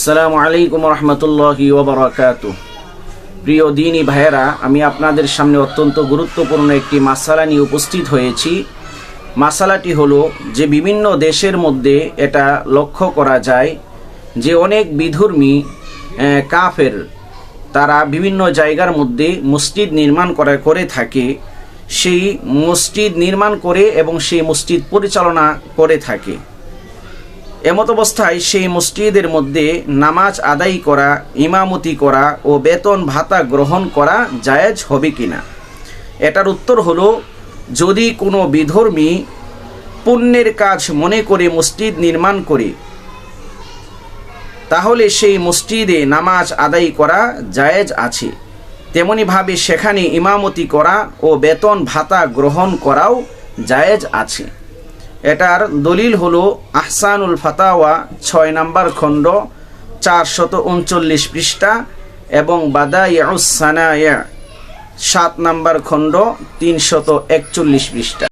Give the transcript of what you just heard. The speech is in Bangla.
আসসালামু আলাইকুম রহমতুল্লাহি ওবরাকাত প্রিয় দিনী ভাইয়েরা, আমি আপনাদের সামনে অত্যন্ত গুরুত্বপূর্ণ একটি মাসালা নিয়ে উপস্থিত হয়েছি। মাসালাটি হলো যে বিভিন্ন দেশের মধ্যে এটা লক্ষ্য করা যায় যে অনেক বিধর্মী কাফের তারা বিভিন্ন জায়গার মধ্যে মসজিদ নির্মাণ করা, করে থাকে। সেই মসজিদ নির্মাণ করে এবং সেই মসজিদ পরিচালনা করে থাকে। এমত অবস্থায় সেই মসজিদের মধ্যে নামাজ আদায় করা, ইমামতি করা ও বেতন ভাতা গ্রহণ করা জায়েজ হবে কিনা? এটার উত্তর হলো, যদি কোনো বিধর্মী পুণ্যের কাজ মনে করে মসজিদ নির্মাণ করে, তাহলে সেই মসজিদে নামাজ আদায় করা জায়েজ আছে। তেমনিভাবে সেখানে ইমামতি করা ও বেতন ভাতা গ্রহণ করাও জায়েজ আছে। এটার দলিল হলো আহসানুল ফাতাওয়া ছয় নম্বর খণ্ড, চারশত উনচল্লিশ পৃষ্ঠা এবং বাদাইয়াউসানায়া সাত নম্বর খণ্ড, তিনশত একচল্লিশ পৃষ্ঠা।